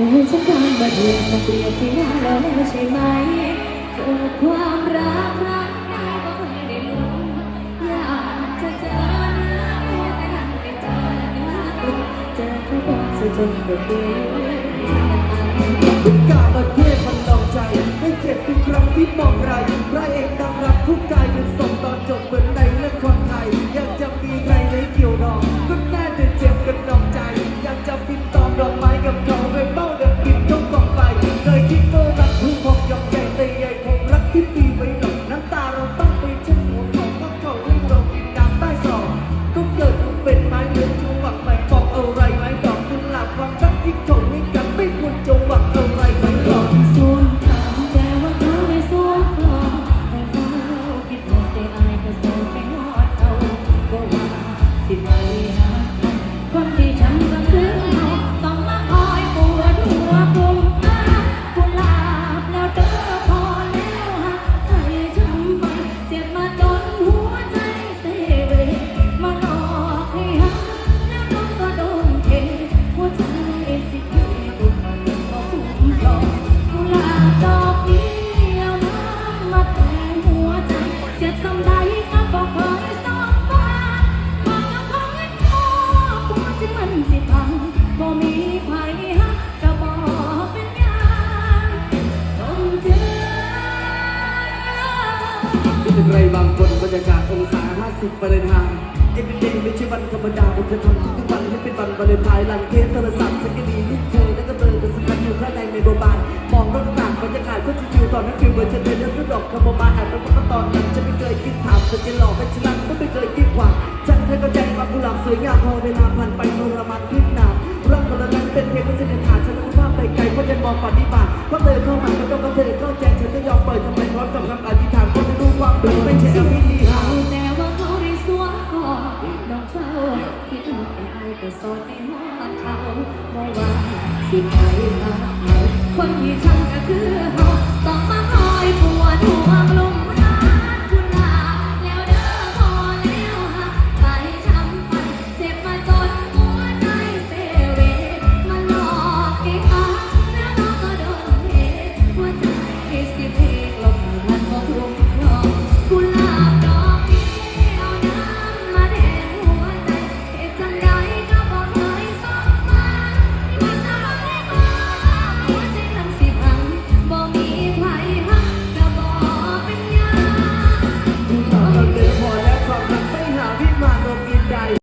ฉันทำมาเดือนมาเปลี่ยนที่หน้าแล้วใช่ไหมเกิดความรักรักได้ก็ไม่ได้ลุ้อยากจะเจอหน้าแต่ดันไม่เจอหน้าเจอแค่บนสุดจนเกิดเบื่อกาประเทศมันลองใจให้เจ็บทุกครั้งที่มองไรพระเอกตั้งรับทุกกายเป็นส่งตอนจบเหมือนในเรื่องความไทยยังจะมีใครในเกี่ยวดองก็แน่แต่เจ็บกันนองใจ อยังจะบินตอ ใครบางคนบรรยากาศองศา50ไปเลยทางเอ็นเดย์ไม่ใช่วันธรรมดาผมจะทำทุกวันให้เป็นวันวาเลนทน์หลังเทสโทรศัพท์ฉันก็ดีลูกเธอแล้วก็เบอร์กันสักพันอยู่ข้างในในโรบาลมองรถต่างบรรยากาศก็ชิวๆตอนนั้นฟิลเหมือนจะเดินแล้วก็ดอกคาโมมาแอบแล้วก็ตอนนั้นฉันไม่เคยคิดถามเธอจะหลอกให้ฉันรักก็ไม่เคยคิดหวังฉันแค่เข้าใจว่ากุหลาบสวยงามพอเวลาผ่านไปทรมานขึ้นหนาวเรื่องคนละนั้นเป็นเพียงแค่เส้นทางฉันรู้ว่าไปไกลเพราะยังมองปฏิบัติเพราะเธอเข้ามาก็ต้องก็เธอเข้าใจฉันจะยอมเปิดทำไมพร้อมกับคำอธิ เป็นเสียงที่ดีรัแต่ว่าเขาได้สวมกอดน้องเจ้ที่ถูกไอ้ก็สอนในหัวเขาบอกว่าสิไปมาคนที่ทำก็คือเขาต้องมาคอยปวดหัวกลุ่มรักคุาแล้วเด้อพอแล้วฮะไปทำฟันเจ็บมาจนหัวใจเซเวมาหลอกให้เขาแล้วน้องก็โดนเทหัวใจสิเพ